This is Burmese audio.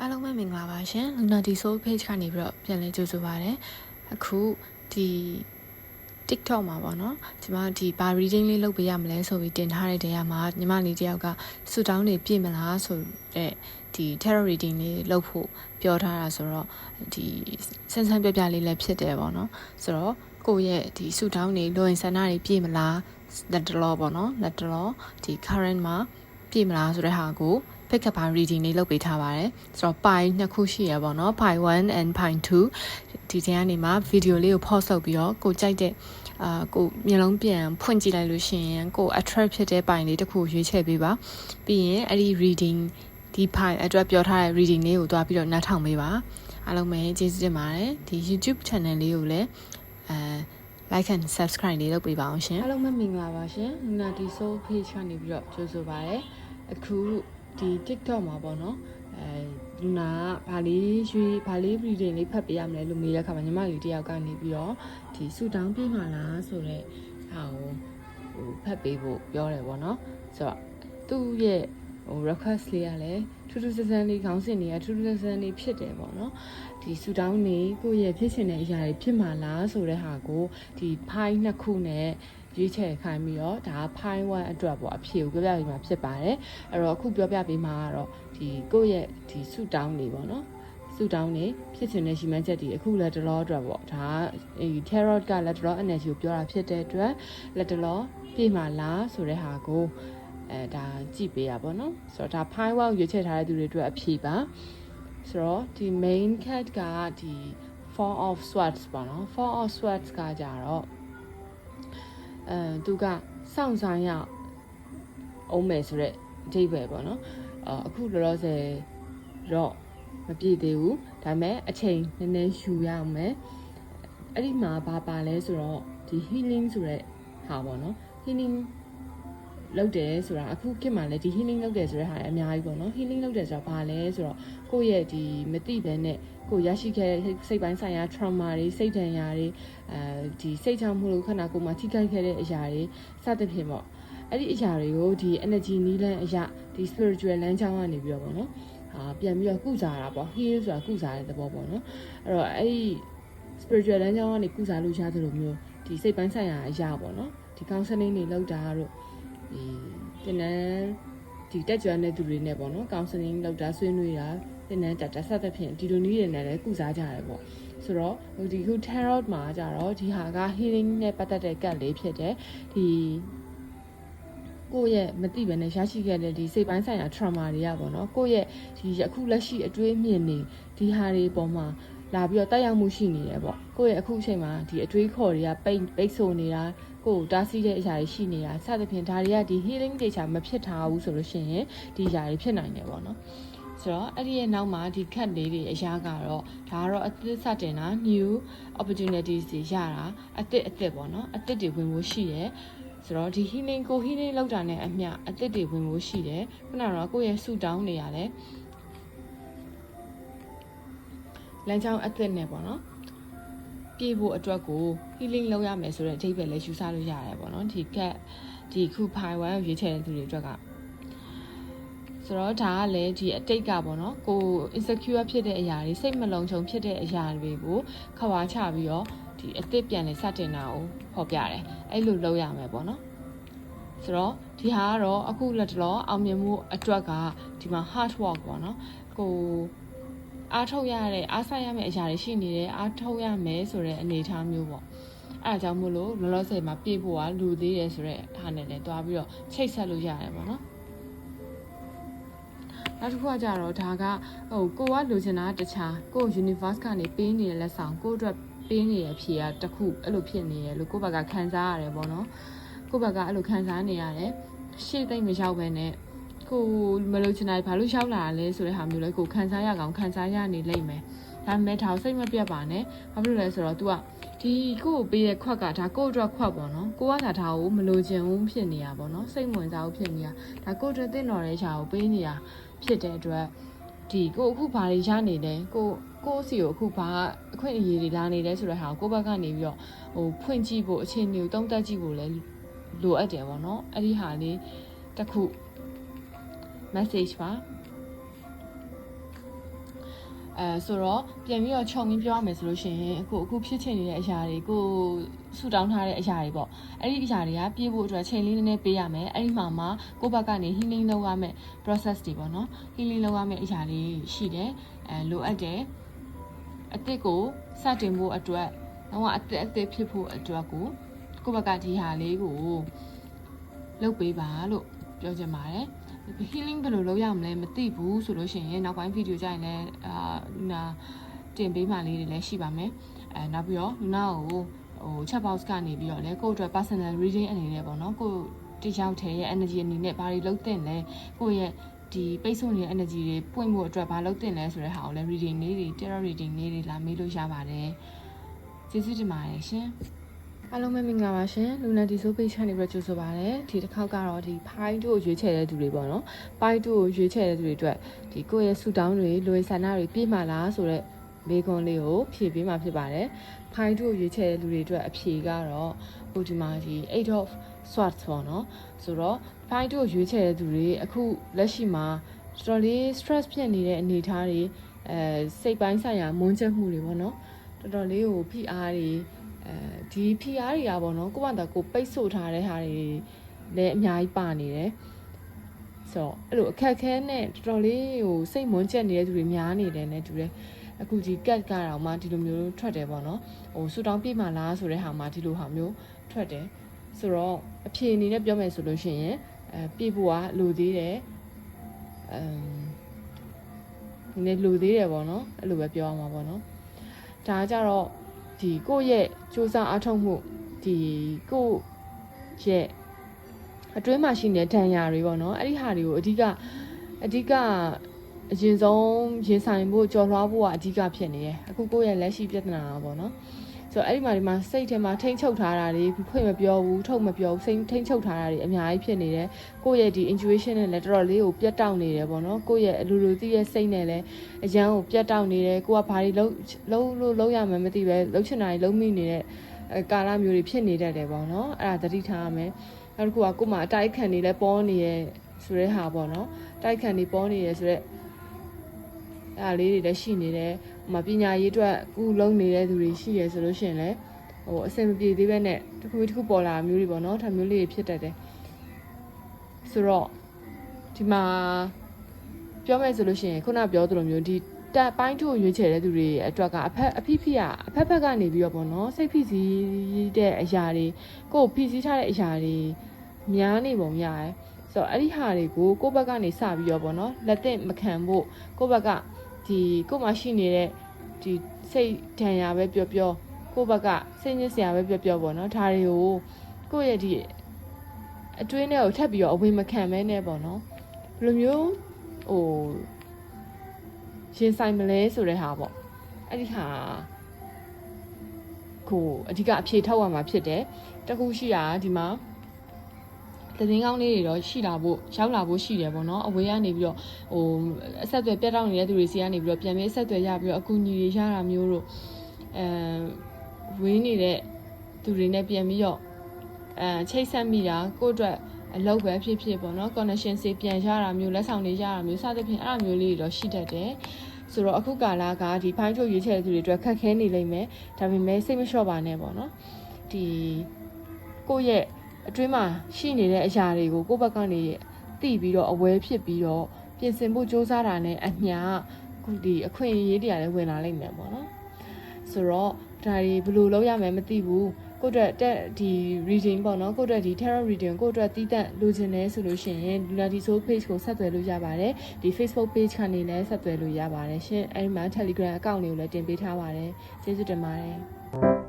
အားလုံးပဲမင်္ဂလာပါရှင် Luna Di Soul Page ကနေပြီးတော့ပြန်လည်ကြိုဆိုပါရစေအခုဒီ TikTok မှာပေါ့နော်ညီမဒီဘာ reading လေးလုပ်ပေးရမလဲဆိုပြီးတင်ထားတဲ့တရားမှာညီမလေးတယောက်ကဆူတောင်းနေပြည့်မလားဆိုတဲ့ဒီ tarot reading လေးလုပ်ဖို့ပြောထားတာဆိုတော့ဒီဆန်းဆန်းပြပြလေးလည်းဖြစ်တယ်ပေါ့နော်ဆိုတော့ကိုယ့်ရဲ့ဒီဆူတောင်းနေလိုရင်ဆန္ဒတွေပြည့်မလားလက်တလောပေါ့နော်လက်တလောဒီ current မှာပြည့်မလားဆိုတဲ့ဟာကို pick up reading လေးလုပ်ပေးထားပါတယ်ဆိုတော့ pi နှစ်ခုရှိရပါတော့ pi 1 and pi 2ဒီထဲကနေမှာ video လေးကို pause လုပ်ပြီးတော့ကိုကြိုက်တဲ့အာကိုမျက်လုံးပြန်ဖွင့်ကြည့်လိုက်လို့ရှိရင်ကို attract ဖြစ်တဲ့ပိုင်လေးတစ်ခုရွေးချယ်ပေးပါပြီးရင်အဲ့ဒီ reading ဒီ pi အတွက်ပြောထားတဲ့ reading လေးကိုတွားပြီးတော့နားထောင်ပေးပါအားလုံးပဲကျေးဇူးတင်ပါတယ်ဒီ YouTube channel လေးကိုလည်းအဲ like and subscribe လေးလုပ်ပေးပါအောင်ရှင်အားလုံးပဲမင်္ဂလာပါရှင် Luna Di Soul page ကနေပြီးတော့ကြိုဆိုပါရစေအခု ဒီ TikTok မှာပေါ့နော်အဲလူနာကဘာလေးရွေးဘာလေး reading လေးဖတ်ပေးရမလဲလို့မေးတဲ့အခါမှာညီမလေးတယောက်ကနေပြီးတော့ဒီဆူတောင်းပြမှာလားဆိုတော့ဟာကိုဟိုဖတ်ပေးဖို့ပြောတယ်ပေါ့နော်ဆိုတော့သူ့ရဲ့ဟို request လေးကလည်းထူးထူးဆန်းဆန်းလေးခေါင်းစဉ်တွေကထူးထူးဆန်းဆန်းလေးဖြစ်တယ်ပေါ့နော်ဒီဆူတောင်းနေကိုယ့်ရဲ့ဖြစ်ချင်တဲ့အရာတွေဖြစ်မှာလားဆိုတဲ့ဟာကိုဒီဖိုင်းနှစ်ခုနဲ့ ရွေးချယ်ခိုင်းပြီးတော့ဒါဖိုင်း1အတွက်ပေါ့အဖြေကိုပြောပြပေးမှာဖြစ်ပါတယ်အဲ့တော့အခုပြောပြပေးမှာကတော့ဒီကိုယ့်ရဲ့ဒီဆူတောင်းနေပေါ့နော်ဆူတောင်းနေဖြစ်ချင်တဲ့ရှိမှန်းချက်တွေအခုလက်တလောအတွက်ပေါ့ဒါဒီ tarot ကလက်တလော energy ကိုပြောတာဖြစ်တဲ့အတွက်လက်တလောပြေမှာလားဆိုတဲ့ဟာကိုအဲဒါကြည့်ပေးရပါတော့ဆိုတော့ဒါ pi wow ရွေးချယ်ထားတဲ့သူတွေအတွက်အဖြေပါဆိုတော့ဒီ main cat ကဒီ four of swords ပေါ့နော် four of swords ကကြတော့ အဲသူကစောင့်ဆိုင်ရအောင်မယ်ဆိုတော့အဓိပ္ပာယ်ပေါ့နော်အခုလောလောဆယ်တော့မပြည့်သေးဘူးဒါပေမဲ့အချိန်နည်းနည်းယူရအောင်မယ်အဲ့ဒီမှာဘာပါလဲဆိုတော့ဒီ healing ဆိုတဲ့ဟာပေါ့နော် healing လုပ်တယ်ဆိုတာအခုခေတ်မှာလည်းဒီ healing လုပ်တယ်ဆိုတဲ့ဟာလည်းအများကြီးပေါ့နော် healing လုပ်တယ်ဆိုတာဘာလဲဆိုတော့ကိုယ့်ရဲ့ဒီမသိဘဲနဲ့ ကိုရရှိခဲ့တဲ့စိတ်ပိုင်းဆိုင်ရာ trauma တွေစိတ်ဒဏ်ရာတွေအဲဒီစိတ်ချမှုလို့ခန္ဓာကိုယ်မှာထိခိုက်ခဲ့တဲ့အရာတွေစသဖြင့်ပေါ့အဲ့ဒီအရာတွေကိုဒီ energy နီးလန်းအရာဒီ spiritual လမ်းကြောင်းကနေပြီးတော့ပေါ့နော်ဟာပြန်ပြီးတော့ကုစားတာပေါ့ heal ဆိုတာကုစားတဲ့သဘောပေါ့နော်အဲ့တော့အဲ့ဒီ spiritual လမ်းကြောင်းကနေကုစားလို့ရသလိုမျိုးဒီစိတ်ပိုင်းဆိုင်ရာအရာပေါ့နော်ဒီ counseling တွေလုပ်တာတို့ဒီတင်နန်းဒီတက်ကြွတဲ့သူတွေနဲ့ပေါ့နော် counseling လုပ်တာဆွေးနွေးတာတင်နန်းတက်တက်ဆက်တဲ့ဖြင့်ဒီလိုနည်းတွေနဲ့လည်းကုစားကြရတယ်ပေါ့ဆိုတော့ဒီခု tarot မှာကြတော့ဒီဟာက healing နဲ့ပတ်သက်တဲ့ကတ်လေးဖြစ်တယ်ဒီကိုယ့်ရဲ့မသိဘဲနဲ့ရရှိခဲ့တဲ့ဒီစိတ်ပိုင်းဆိုင်ရာ trauma တွေကပေါ့နော်ကိုယ့်ရဲ့ဒီအခုလက်ရှိအတွေးအမြင်တွေဒီဟာတွေပေါ်မှာလာပြီးတော့တက်ရောက်မှုရှိနေတယ်ပေါ့ကိုယ့်ရဲ့အခုအချိန်မှာဒီအတွေးခေါ်တွေကပိတ်ပိတ်ဆို့နေတာကိုယ်တားဆီးတဲ့အရာတွေရှိနေတာစသဖြင့်ဒါတွေကဒီ healing တွေချာမဖြစ်ထားဘူးဆိုလို့ရှိရင်ဒီအရာတွေဖြစ်နိုင်တယ်ပေါ့နော် ဆိုတော့အဲ့ဒီရဲ့နောက်မှာဒီခက်လေးတွေအရာကတော့ဒါကတော့အသစ်စတင်တာ new opportunities တွေရတာအသစ်အသစ်ပေါ့နော်အသစ်တွေဝင်ဖို့ရှိတယ်ဆိုတော့ဒီ healing ကို healing လောက်တာနဲ့အမျှအသစ်တွေဝင်ဖို့ရှိတယ်ခုနကတော့ကိုယ့်ရဲ့ဆူတောင်းနေရတယ်လမ်းကြောင်းအသစ်နဲ့ပေါ့နော်ပြေးဖို့အတွက်ကို healing လုပ်ရမယ်ဆိုတဲ့အဓိပ္ပာယ်လည်းယူဆလို့ရတယ်ပေါ့နော်ဒီကက်ဒီခု pi 1ကိုရွေးချယ်တဲ့သူတွေအတွက်က ဆိုတော့ဒါကလည်းဒီအတိတ်ကပေါ့နော်ကို insecure ဖြစ်တဲ့အရာတွေစိတ်မလုံခြုံဖြစ်တဲ့အရာတွေကိုခဝါချပြီးတော့ဒီအသစ်ပြန်လေစတင်တာကိုဖော်ပြတယ်အဲ့လိုလုပ်ရမယ်ပေါ့နော်ဆိုတော့ဒီဟာကတော့အခုလက်တလောအောင်မြင်မှုအတွက်ကဒီမှာ hard work ပေါ့နော်ကိုအားထုတ်ရတဲ့အားဆိုင်ရမယ့်အရာတွေရှိနေတယ်အားထုတ်ရမယ်ဆိုတဲ့အနေအထားမျိုးပေါ့အဲအကြောင်းမို့လို့လောလောဆယ်မှာပြေဖို့ကလူသေးတယ်ဆိုတော့ဟာနဲ့လည်းတွားပြီးတော့ချိတ်ဆက်လို့ရတယ်ပေါ့နော် နောက်တစ်ခုကကြတော့ဒါကဟိုကိုကလိုချင်တာတခြားကို universe ကနေပေးနေတဲ့လက်ဆောင်ကိုအတွက်ပေးနေတဲ့အဖြေကတခုအဲ့လိုဖြစ်နေတယ်လို့ကိုဘက်ကခံစားရတယ်ပေါ့နော်ကိုဘက်ကအဲ့လိုခံစားနေရတယ်ရှေ့သိမ့်မရောက်ပဲနဲ့ကိုမလို့ချင်တာဘာလို့ရောက်လာတာလဲဆိုတဲ့ဟာမျိုးလဲကိုခံစားရကောင်ခံစားရနေလိမ့်မယ် ဒါပေမဲ့ဒါကိုစိတ်မပြတ်ပါနဲ့ဘာဖြစ်လို့လဲဆိုတော့ तू ကဒီကိုကိုပေးတဲ့ခွက်ကဒါကိုအတွက်ခွက်ပေါ့နော်ကိုကဒါဒါကိုမလို့ချင်ဘူးဖြစ်နေတာပေါ့နော်စိတ်ဝင်စားဘူးဖြစ်နေတာဒါကိုအတွက်တင့်တော်တဲ့ခြာကိုပေးနေတာဖြစ်တဲ့အတွက်ဒီကိုအခုဘာတွေရနေလဲကိုကိုစီကိုအခုဘာအခွင့်အရေးတွေလာနေလဲဆိုတဲ့ဟာကိုကိုဘက်ကနေပြီးတော့ဟိုဖွင့်ကြည့်ဖို့အခြေအနေကိုတုံးတက်ကြည့်ဖို့လည်းလိုအပ်တယ်ပေါ့နော်အဲ့ဒီဟာလေးတစ်ခု message ပါ အဲဆိုတော့ပြန်ပြီးတော့ခြုံပြီးပြောရမယ်ဆိုလို့ရှိရင်အခုအခုဖြစ်ချင်နေတဲ့အရာတွေကိုဆူတောင်းထားတဲ့အရာတွေပေါ့အဲ့ဒီအရာတွေကပြေးဖို့အတွက်ချိန်လေးနည်းနည်းပေးရမယ်အဲ့ဒီမှာမှကိုယ့်ဘက်ကနေ healing လုပ်ရမယ် process တွေပေါ့နော် healing လုပ်ရမယ်အရာတွေရှိတယ်အဲလိုအပ်တယ်အစ်စ်ကိုစတင်ဖို့အတွက်တော့အစ်စ်အစ်စ်ဖြစ်ဖို့အတွက်ကိုကိုယ့်ဘက်ကဒီဟာလေးကိုလုပ်ပေးပါလို့ပြောချင်ပါတယ် healing ဘယ်လိုလုပ်ရမလဲမသိဘူးဆိုလို့ရှိရင်နောက်ပိုင်းဗီဒီယိုကြရင်လည်းအာ နာတင်ပေးမှလေးတွေလည်းရှိပါမယ်အဲနောက်ပြီးတော့လူနာကိုဟို chat box ကနေပြီးတော့လည်းကိုယ့်အတွက် personal reading အနေနဲ့ပေါ့နော်ကိုယ့်တယောက်တည်းရဲ့ energy အနေနဲ့ဘာတွေလုပ်သင့်လဲကိုယ့်ရဲ့ဒီပိတ်ဆို့နေတဲ့ energy တွေပွင့်ဖို့အတွက်ဘာလုပ်သင့်လဲဆိုတဲ့ဟာကိုလည်း reading လေးတွေ tarot reading လေးတွေလာမေးလို့ရပါတယ်ကျေးဇူးတင်ပါတယ်ရှင်အား လုံးပဲမင်္ဂလာပါရှင်လူနာဒီဆို page ကနေပြီးတော့ကြိုဆိုပါရစေဒီတစ်ခေါက်ကတော့ဒီ pi တို့ကိုရွေးချယ်တဲ့သူတွေပေါ့နော် pi တို့ကိုရွေးချယ်တဲ့သူတွေအတွက်ဒီကိုယ့်ရဲ့ဆူတောင်းတွေလွယ်ဆန္ဒတွေပြည့်မှလားဆိုတော့မေခွန်းလေးကိုဖြည့်ပေးမှာဖြစ်ပါတယ် pi တို့ကိုရွေးချယ်တဲ့လူတွေအတွက်အဖြေကတော့ဟိုဒီမှာဒီ8 of swords ပေါ့နော်ဆိုတော့ pi တို့ကိုရွေးချယ်တဲ့သူတွေအခုလက်ရှိမှာတော်တော်လေး stress ဖြစ်နေတဲ့အနေအထားတွေအဲစိတ်ပိုင်းဆိုင်ရာမွန်းချက်မှုတွေပေါ့နော်တော်တော်လေးကိုဖိအားတွေ အဲဒီဖိအားတွေကပေါ့နော်ကိုယ့်ဘာသာကိုယ်ပိတ်ဆို့ထားတဲ့ဟာတွေလည်းအများကြီးပါနေတယ်ဆိုတော့အဲ့လိုအခက်ခဲနဲ့တော်တော်လေးဟိုစိတ်မွန်းချက်နေတဲ့သူတွေများနေတယ်နဲ့တူတယ်အခုဒီကတ်ကတော့မှဒီလိုမျိုးထွက်တယ်ပေါ့နော်ဟိုဆူတောင်းပြမှလားဆိုတဲ့ဟာမှဒီလိုဟာမျိုးထွက်တယ်ဆိုတော့အဖြေအနေနဲ့ပြောမယ်ဆိုလို့ရှိရင်အဲပြဖို့ကလိုသေးတယ်အမ်နည်းလိုသေးတယ်ပေါ့နော်အဲ့လိုပဲပြောရမှာပေါ့နော်ဒါကြတော့ ဒီကိုယ့်ရဲ့စူးစမ်းအားထုတ်မှုဒီကိုယ့်ရဲ့အတွင်းမှာရှိနေတဲ့ဒဏ်ရာတွေပေါ့နော်အဲ့ဒီဟာတွေကိုအဓိကအဓိက အရင်ဆုံးရင်ဆိုင်ဖို့ကြော်လွှားဖို့ကအဓိကဖြစ်နေတယ်အခုကိုယ့်ရဲ့လက်ရှိပြဿနာပေါ့နော်ဆိုတော့အဲ့ဒီမှာဒီမှာစိတ်ထဲမှာထိမ့်ချုပ်ထားတာတွေဖွင့်မပြောဘူးထုတ်မပြောဘူးစိတ်ထိမ့်ချုပ်ထားတာတွေအများကြီးဖြစ်နေတယ်ကိုယ့်ရဲ့ဒီ intuition နဲ့လည်းတော်တော်လေးကိုပြတ်တောက်နေတယ်ပေါ့နော်ကိုယ့်ရဲ့အလိုလိုသိရဲ့စိတ်နဲ့လည်းအရန်ကိုပြတ်တောက်နေတယ်ကိုကဘာတွေလုံးလုံးလို့လုံးရမှမသိပဲလုံးချင်တာတွေလုံးမိနေတဲ့ကာလမျိုးတွေဖြစ်နေတတ်တယ်ပေါ့နော်အဲ့ဒါသတိထားရမယ်နောက်တစ်ခုကကို့မှာအတိုက်ခံနေလဲပေါ်နေရဲဆိုတဲ့ဟာပေါ့နော်တိုက်ခံနေပေါ်နေရဲဆိုတဲ့ အဲ့ဒါလေးတွေလည်းရှိနေတယ်ဟိုမှာပညာရေးအတွက်ကုလုံးနေတဲ့သူတွေရှိရဆိုလို့ရှိရင်လည်းဟိုအဆင်မပြေသေးပဲနဲ့တစ်ခုတစ်ခုပေါ်လာမျိုးတွေပေါ့နော်ဒါမျိုးလေးတွေဖြစ်တတ်တယ်ဆိုတော့ဒီမှာပြောမယ်ဆိုလို့ရှိရင်ခုနပြောသလိုမျိုးဒီတက်ပိုင်းထုတ်ရွေးချယ်တဲ့သူတွေအတွက်ကအဖက်အဖိဖိကအဖက်ဖက်ကနေပြီးတော့ပေါ့နော်စိတ်ဖိစီးတဲ့အရာတွေကိုယ်ဖိစီးထားတဲ့အရာတွေများနေပုံရတယ်ဆိုတော့အဲ့ဒီဟာတွေကိုကိုယ့်ဘက်ကနေစပြီးတော့ပေါ့နော်လက်သင့်မခံဖို့ကိုယ့်ဘက်က ဒီကိုယ်မှာရှိနေတဲ့ဒီစိတ်ဒဏ်ရာပဲပြောပြောကိုယ့်ဘက်ကစိတ်ညစ်စရာပဲပြောပြောပေါ့နော်ဒါတွေကိုကိုယ့်ရဲ့ဒီအတွင်းထဲကိုထပ်ပြီးတော့အဝင်မခံမဲနဲ့ပေါ့နော်ဘယ်လိုမျိုးဟိုရင်ဆိုင်မလဲဆိုတဲ့ဟာပေါ့အဲ့ဒီဟာကိုအဓိကအဖြေထောက်ရမှာဖြစ်တယ်တခုရှိတာဒီမှာ သတင်းကောင်းလေးတွေတော့ရှိလာဖို့ရောက်လာဖို့ရှိတယ်ပေါ့နော်အဝေးကနေပြီးတော့ဟိုအဆက်အသွယ်ပြတ်တောက်နေတဲ့သူတွေစီကနေပြီးတော့ပြန်ပြီးအဆက်အသွယ်ရပြီးတော့အကူအညီတွေရတာမျိုးတို့အဲဝေးနေတဲ့သူတွေနဲ့ပြန်ပြီးတော့အဲချိတ်ဆက်မိတာကိုယ့်အတွက်အလုပ်ပဲဖြစ်ဖြစ်ပေါ့နော် connection စေပြန်ရတာမျိုးလက်ဆောင်တွေရတာမျိုးစသဖြင့်အဲ့လိုမျိုးလေးတွေတော့ရှိတတ်တယ်ဆိုတော့အခုကာလကဒီဖိုင်းချုပ်ရွေးချယ်သူတွေအတွက်ခက်ခဲနေလိမ့်မယ်ဒါပေမဲ့စိတ်မလျှော့ပါနဲ့ပေါ့နော်ဒီကိုယ့်ရဲ့ အတွင်းမှာရှိနေတဲ့အရာတွေကိုကိုယ့်ဘက်ကနေသိပြီးတော့အဝဲဖြစ်ပြီးတော့ပြင်ဆင်ဖို့စ조사တာနဲ့အမျှခုဒီအခွင့်အရေးတွေကလည်းဝင်လာလိမ့်မယ်ပေါ့နော်ဆိုတော့ဒါတွေဘယ်လိုလုပ်ရမလဲမသိဘူးကိုယ့်အတွက်တက်ဒီ reading ပေါ့နော်ကိုယ့်အတွက်ဒီ tarot reading ကိုယ့်အတွက်တီးတန့်လိုချင်တယ်ဆိုလို့ရှိရင် Lunati Soul page ကိုဆက်သွယ်လို့ရပါတယ်ဒီ Facebook page ကနေလည်းဆက်သွယ်လို့ရပါတယ်ရှင်အဲဒီမှာ Telegram account လေးကိုလည်းတင်ပေးထားပါတယ်ကျေးဇူးတင်ပါတယ်